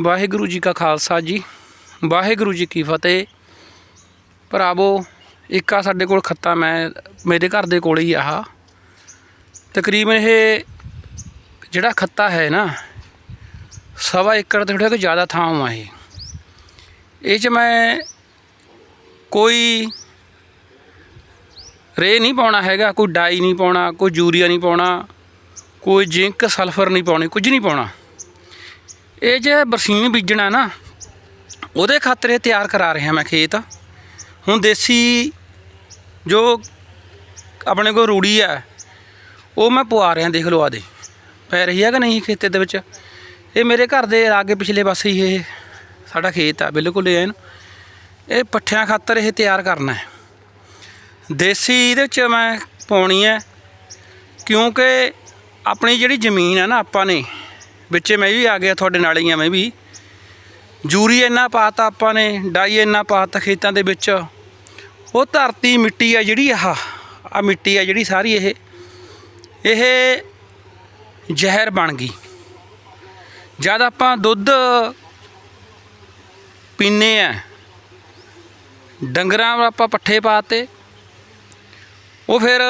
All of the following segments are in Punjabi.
ਵਾਹਿਗੁਰੂ ਜੀ ਕਾ ਖਾਲਸਾ ਜੀ। ਵਾਹਿਗੁਰੂ ਜੀ ਕੀ ਫਤਿਹ। ਭਰਾਵੋ, ਇੱਕ ਆ ਸਾਡੇ ਕੋਲ ਖੱਤਾ ਮੈਂ, ਮੇਰੇ ਘਰ ਦੇ ਕੋਲ ਹੀ ਆ ਆਹ। ਤਕਰੀਬਨ ਇਹ ਜਿਹੜਾ ਖੱਤਾ ਹੈ ਨਾ, ਸਵਾ ਏਕੜ ਤੋਂ ਥੋੜ੍ਹਾ ਜ਼ਿਆਦਾ ਥਾਂ ਆ ਇਹ। ਇਹ 'ਚ ਮੈਂ ਕੋਈ ਰੇ ਨਹੀਂ ਪਾਉਣਾ ਹੈਗਾ, ਕੋਈ ਡਾਈ ਨਹੀਂ ਪਾਉਣਾ, ਕੋਈ ਯੂਰੀਆ ਨਹੀਂ ਪਾਉਣਾ, ਕੋਈ ਜ਼ਿੰਕ ਸਲਫਰ ਨਹੀਂ ਪਾਉਣੀ, ਕੁਝ ਨਹੀਂ ਪਾਉਣਾ। ਇਹ ਜੇ ਬਰਸੀਨ ਬੀਜਣਾ ਨਾ, ਉਹਦੇ ਖਾਤਰ ਇਹ ਤਿਆਰ ਕਰਾ ਰਿਹਾ ਮੈਂ ਖੇਤ। ਹੁਣ ਦੇਸੀ ਜੋ ਆਪਣੇ ਕੋਲ ਰੂੜੀ ਆ, ਉਹ ਮੈਂ ਪਵਾ ਰਿਹਾ, ਦੇਖ ਲਓ ਆਦੇ। ਪੈ ਰਹੀ ਹੈ ਕਿ ਨਹੀਂ ਖੇਤੇ ਦੇ ਵਿੱਚ? ਇਹ ਮੇਰੇ ਘਰ ਦੇ ਲਾਗੇ ਪਿਛਲੇ ਪਾਸੇ ਹੀ ਇਹ ਸਾਡਾ ਖੇਤ ਆ, ਬਿਲਕੁਲ ਐਨ ਇਹ ਪੱਠਿਆਂ ਖਾਤਰ ਇਹ ਤਿਆਰ ਕਰਨਾ ਹੈ। ਦੇਸੀ ਇਹਦੇ ਵਿੱਚ ਮੈਂ ਪਾਉਣੀ ਹੈ, ਕਿਉਂਕਿ ਆਪਣੀ ਜਿਹੜੀ ਜ਼ਮੀਨ ਹੈ ਨਾ ਆਪਾਂ ਨੇ ਵਿੱਚੇ ਮੈਂ ਵੀ ਆ ਗਿਆ ਤੁਹਾਡੇ ਨਾਲ ਹੀ ਆ ਮੈਂ ਵੀ। ਜੂਰੀ ਇੰਨਾ ਪਾਤਾ ਆਪਾਂ ਨੇ, ਡਾਈ ਇੰਨਾ ਪਾਤਾ ਖੇਤਾਂ ਦੇ ਵਿੱਚ। ਉਹ ਧਰਤੀ ਮਿੱਟੀ ਆ ਜਿਹੜੀ ਆਹ ਆ ਮਿੱਟੀ ਆ ਜਿਹੜੀ ਸਾਰੀ ਇਹ। ਇਹ ਜ਼ਹਿਰ ਬਣ ਗਈ। ਜਦ ਆਪਾਂ ਦੁੱਧ ਪੀਨੇ ਆ, ਡੰਗਰਾਂ ਨੂੰ ਆਪਾਂ ਪੱਠੇ ਪਾਤੇ। ਉਹ ਫਿਰ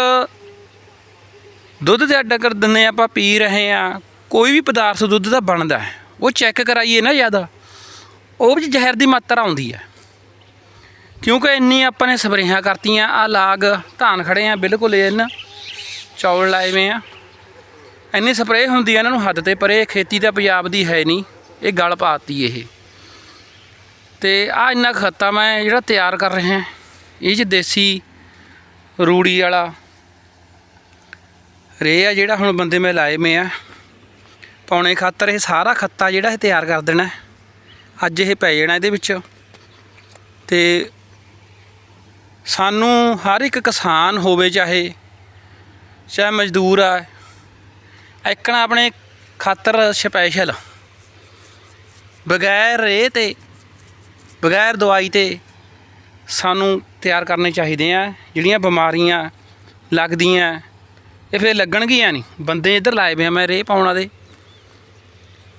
ਦੁੱਧ ਦੇ ਡੰਗਰ ਦਿੰਦੇ ਆਪਾਂ ਪੀ ਰਹੇ ਆ। ਕੋਈ ਵੀ ਪਦਾਰਥ ਦੁੱਧ ਦਾ ਬਣਦਾ ਹੈ, ਉਹ ਚੈੱਕ ਕਰਾਈਏ ਨਾ ਜ਼ਿਆਦਾ। ਉਹ ਵਿੱਚ ਜ਼ਹਿਰ ਦੀ ਮਾਤਰਾ ਆਉਂਦੀ ਹੈ। ਕਿਉਂਕਿ ਇੰਨੀ ਆਪਾਂ ਨੇ ਸਪਰੇਹਾਂ ਕਰਤੀਆਂ ਆ ਲਾਗ, ਧਾਨ ਖੜੇ ਆ, ਬਿਲਕੁਲ ਇਹਨਾਂ ਚੌਲ ਲਾਏ ਵੇ ਆ। ਇੰਨੀ ਸਪਰੇਅ ਹੁੰਦੀ ਆ ਇਹਨਾਂ ਨੂੰ ਹੱਦ ਤੇ, ਪਰੇ ਖੇਤੀ ਤਾਂ ਪੰਜਾਬ ਦੀ ਹੈ ਨਹੀਂ, ਇਹ ਗਲ ਪਾਤੀ ਇਹ। ਤੇ ਆ ਇੰਨਾ ਖੱਤਾ ਮੈਂ ਜਿਹੜਾ ਤਿਆਰ ਕਰ ਰਿਹਾ ਇਹ ਚ ਦੇਸੀ ਰੂੜੀ ਵਾਲਾ ਰੇ ਆ ਜਿਹੜਾ ਹੁਣ ਬੰਦੇ ਮੈਂ ਲਾਏ ਮੇ ਆ। ਪਾਉਣੇ ਖਾਤਰ ਇਹ ਸਾਰਾ ਖੱਤਾ ਜਿਹੜਾ ਇਹ ਤਿਆਰ ਕਰ ਦੇਣਾ ਅੱਜ ਇਹ ਪੈ ਜਾਣਾ ਇਹਦੇ ਵਿੱਚ। ਤੇ ਸਾਨੂੰ ਹਰ ਇੱਕ ਕਿਸਾਨ ਹੋਵੇ ਚਾਹੇ ਚਾਹੇ ਮਜ਼ਦੂਰ ਆ ਇੱਕਣਾ ਆਪਣੇ ਖਾਤਰ ਸਪੈਸ਼ਲ। ਬਗੈਰ ਰੇ ਤੇ, ਬਗੈਰ ਦਵਾਈ ਤੇ ਸਾਨੂੰ ਤਿਆਰ ਕਰਨੇ ਚਾਹੀਦੇ ਆ। ਜਿਹੜੀਆਂ ਬਿਮਾਰੀਆਂ ਲੱਗਦੀਆਂ, ਇਹ ਫਿਰ ਲੱਗਣਗੀਆਂ ਨਹੀਂ। ਬੰਦੇ ਇੱਧਰ ਲਾਏ ਵੇ ਮੈਂ ਰੇ ਪਾਉਣਾ ਦੇ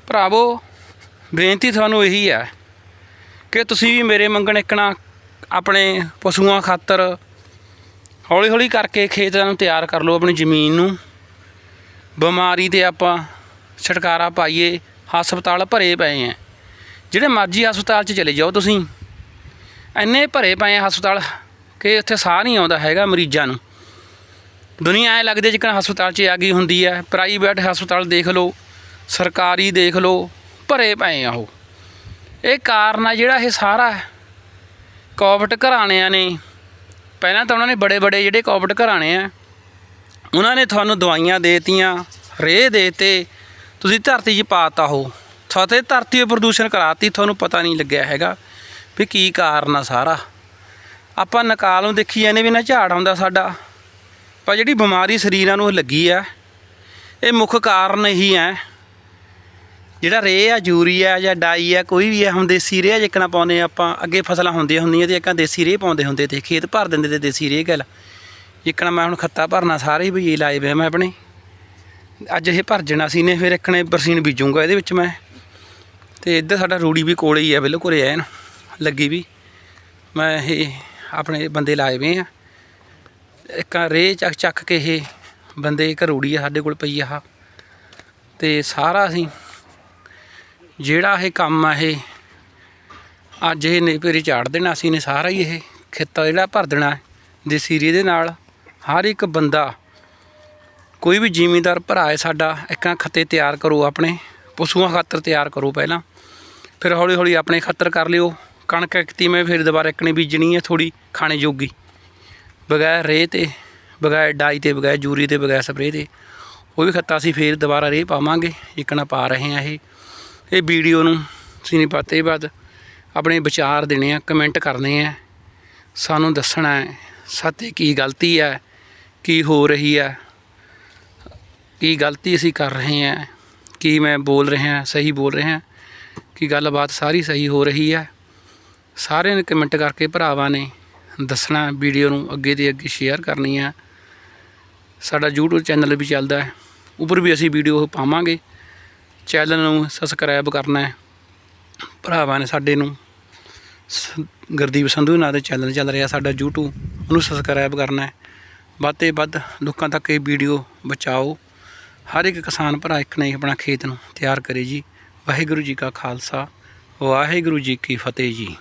ਭਰਾਵੋ, ਬੇਨਤੀ ਤੁਹਾਨੂੰ ਇਹੀ ਹੈ ਕਿ ਤੁਸੀਂ ਵੀ ਮੇਰੇ ਮੰਗਣ ਇੱਕਣਾ ਆਪਣੇ ਪਸ਼ੂਆਂ ਖਾਤਰ ਹੌਲੀ ਹੌਲੀ ਕਰਕੇ ਖੇਤਾਂ ਨੂੰ ਤਿਆਰ ਕਰ ਲਓ, ਆਪਣੀ ਜ਼ਮੀਨ ਨੂੰ। ਬਿਮਾਰੀ ਤੇ ਆਪਾਂ ਛਟਕਾਰਾ ਪਾਈਏ, ਹਸਪਤਾਲ ਭਰੇ ਪਏ ਆ। ਜਿਹੜੇ ਮਰਜ਼ੀ ਹਸਪਤਾਲ 'ਚ ਚਲੇ ਜਾਓ ਤੁਸੀਂ। ਇੰਨੇ ਭਰੇ ਪਏ ਆ ਹਸਪਤਾਲ ਕਿ ਉੱਥੇ ਸਾਹ ਨਹੀਂ ਆਉਂਦਾ ਹੈਗਾ ਮਰੀਜ਼ਾਂ ਨੂੰ। ਦੁਨੀਆ ਐ ਲੱਗਦੀ ਜਿੱਕਣ ਹਸਪਤਾਲ 'ਚ ਆ ਗਈ ਹੁੰਦੀ ਹੈ ਪ੍ਰਾਈਵੇਟ ਹਸਪਤਾਲ ਦੇਖ ਲਓ। ਸਰਕਾਰੀ ਦੇਖ ਲਓ, ਭਰੇ ਪਏ ਆ ਉਹ। ਇਹ ਕਾਰਨ ਆ ਜਿਹੜਾ ਇਹ ਸਾਰਾ ਕੋਵਿਡ ਘਰਾਣਿਆਂ ਨੇ, ਪਹਿਲਾਂ ਤਾਂ ਉਹਨਾਂ ਨੇ ਬੜੇ ਬੜੇ ਜਿਹੜੇ ਕੋਵਿਡ ਘਰਾਣੇ ਆ, ਉਹਨਾਂ ਨੇ ਤੁਹਾਨੂੰ ਦਵਾਈਆਂ ਦੇਤੀਆਂ, ਰੇਹ ਦੇਤੇ, ਤੁਸੀਂ ਧਰਤੀ 'ਚ ਪਾਤਾ ਉਹ। ਤੁਹਾਤੇ ਧਰਤੀ 'ਤੇ ਪ੍ਰਦੂਸ਼ਣ ਕਰਾਤੀ, ਤੁਹਾਨੂੰ ਪਤਾ ਨਹੀਂ ਲੱਗਿਆ ਹੈਗਾ ਵੀ ਕੀ ਕਾਰਨ ਆ ਸਾਰਾ। ਆਪਾਂ ਨਕਾਲ ਨੂੰ ਦੇਖੀ ਜਾਂਦੇ ਵੀ ਨਾ ਝਾੜ ਆਉਂਦਾ ਸਾਡਾ, ਪਰ ਜਿਹੜੀ ਬਿਮਾਰੀ ਸਰੀਰਾਂ ਨੂੰ ਲੱਗੀ ਆ, ਇਹ ਮੁੱਖ ਕਾਰਨ ਇਹੀ ਹੈ। ਜਿਹੜਾ ਰੇ ਆ ਯੂਰੀਆ ਜਾਂ ਡਾਈ ਆ, ਕੋਈ ਵੀ ਆ, ਹੁਣ ਦੇਸੀ ਰੇਹ ਜਿੱਕਣਾ ਪਾਉਂਦੇ ਆ ਆਪਾਂ, ਅੱਗੇ ਫਸਲਾਂ ਹੁੰਦੀਆਂ ਹੁੰਦੀਆਂ ਤੇ ਇੱਕਾਂ ਦੇਸੀ ਰੇਹ ਪਾਉਂਦੇ ਹੁੰਦੇ ਤੇ ਖੇਤ ਭਰ ਦਿੰਦੇ ਤੇ ਦੇਸੀ ਰੇਹ ਗੱਲ। ਜਿੱਕਣਾ ਮੈਂ ਹੁਣ ਖੱਤਾ ਭਰਨਾ, ਸਾਰੇ ਹੀ ਬਈ ਲਾਏ ਵੇ ਆ ਮੈਂ ਆਪਣੇ। ਅੱਜ ਇਹ ਭਰ ਜਣਾ ਸੀ ਨੇ ਫਿਰ ਇੱਕਣੇ ਬਰਸੀਨ ਬੀਜੂੰਗਾ ਇਹਦੇ ਵਿੱਚ ਮੈਂ। ਤੇ ਇੱਧਰ ਸਾਡਾ ਰੂੜੀ ਵੀ ਕੋਲੇ ਹੀ ਆ, ਬਿਲਕੁਲ ਐਨ, ਲੱਗੀ ਵੀ। ਮੈਂ ਇਹ ਆਪਣੇ ਬੰਦੇ ਲਾਏ ਵੇ ਆ। ਇੱਕ ਰੇ ਚੱਕ ਚੱਕ ਕੇ ਇਹ ਬੰਦੇ ਇੱਕ ਰੂੜੀ ਆ ਸਾਡੇ ਕੋਲ ਪਈ ਆ ਤੇ ਸਾਰਾ ਅਸੀਂ ਜਿਹੜਾ ਇਹ ਕੰਮ ਆ ਇਹ, ਅੱਜ ਇਹ ਨੇ ਪੇਰੀ ਝਾੜ ਦੇਣਾ, ਅਸੀਂ ਨੇ ਸਾਰਾ ਹੀ ਇਹ ਖੇਤਾ ਜਿਹੜਾ ਭਰ ਦੇਣਾ ਹੈ ਦੇਸੀ ਦੇ ਨਾਲ। ਹਰ ਇੱਕ ਬੰਦਾ, ਕੋਈ ਵੀ ਜ਼ਿਮੀਂਦਾਰ ਭਰਾ ਹੈ ਸਾਡਾ, ਇੱਕਾਂ ਖੱਤੇ ਤਿਆਰ ਕਰੋ ਆਪਣੇ, ਪਸ਼ੂਆਂ ਖਾਤਰ ਤਿਆਰ ਕਰੋ ਪਹਿਲਾਂ। ਫਿਰ ਹੌਲੀ ਹੌਲੀ ਆਪਣੇ ਖਾਤਰ ਕਰ ਲਿਓ। ਕਣਕ ਇਕਤੀ ਮੈਂ ਫਿਰ ਦੁਬਾਰਾ ਇੱਕਣੀ ਬੀਜਣੀ ਹੈ ਥੋੜੀ ਖਾਣੇ ਜੋਗੀ। ਬਗੈਰ ਰੇਹ ਤੇ, ਬਗੈਰ ਡਾਈ ਤੇ, ਬਗੈਰ ਜੂਰੀ ਤੇ, ਬਗੈਰ ਸਪਰੇਅ ਤੇ, ਉਹ ਵੀ ਖੱਤਾ ਅਸੀਂ ਫੇਰ ਦੁਬਾਰਾ ਰੇਹ ਪਾਵਾਂਗੇ। ਇਕਣਾ ਪਾ ਰਹੇ ਆ ਇਹ। ਇਹ ਵੀਡੀਓ ਨੂੰ ਤੁਸੀਂ ਨਹੀਂ ਪਾਤੇ ਬਾਅਦ ਆਪਣੇ ਵਿਚਾਰ ਦੇਣੇ ਆ ਕਮੈਂਟ ਕਰਨੇ ਆ। ਸਾਨੂੰ ਦੱਸਣਾ ਹੈ ਸਾਤੇ ਕੀ ਗਲਤੀ ਹੈ, ਕੀ ਹੋ ਰਹੀ ਹੈ, ਕੀ ਗਲਤੀ ਅਸੀਂ ਕਰ ਰਹੇ ਹਾਂ, ਕੀ ਮੈਂ ਬੋਲ ਰਿਹਾ, ਸਹੀ ਬੋਲ ਰਿਹਾ, ਕੀ ਗੱਲਬਾਤ ਸਾਰੀ ਸਹੀ ਹੋ ਰਹੀ ਹੈ। ਸਾਰਿਆਂ ਨੇ ਕਮੈਂਟ ਕਰਕੇ ਭਰਾਵਾਂ ਨੇ ਦੱਸਣਾ, ਵੀਡੀਓ ਨੂੰ ਅੱਗੇ ਦੇ ਅੱਗੇ ਸ਼ੇਅਰ ਕਰਨੀ ਹੈ। ਸਾਡਾ YouTube ਚੈਨਲ ਵੀ ਚੱਲਦਾ ਹੈ, ਉੱਪਰ ਵੀ ਅਸੀਂ ਵੀਡੀਓ ਪਾਵਾਂਗੇ। ਚੈਨਲ ਨੂੰ ਸਬਸਕ੍ਰਾਈਬ ਕਰਨਾ ਹੈ। ਭਰਾਵਾਂ ਨੇ ਸਾਡੇ ਨੂੰ ਸ- ਗੁਰਦੀਪ ਸੰਧੂ ਨਾਂ ਦੇ ਚੈਨਲ ਚੱਲ ਰਿਹਾ ਸਾਡਾ YouTube, ਉਹਨੂੰ ਸਬਸਕ੍ਰਾਈਬ ਕਰਨਾ ਹੈ। ਵੱਧ ਤੇ ਵੱਧ ਲੋਕਾਂ ਤੱਕ ਇਹ ਵੀਡੀਓ ਬਚਾਓ। ਹਰ ਇੱਕ ਕਿਸਾਨ ਭਰਾ, ਇੱਕ ਨੇ ਆਪਣਾ ਖੇਤ ਨੂੰ ਤਿਆਰ ਕਰੇ ਜੀ। ਵਾਹਿਗੁਰੂ ਜੀ ਕਾ ਖਾਲਸਾ, ਵਾਹਿਗੁਰੂ ਜੀ ਕੀ ਫਤਿਹ ਜੀ।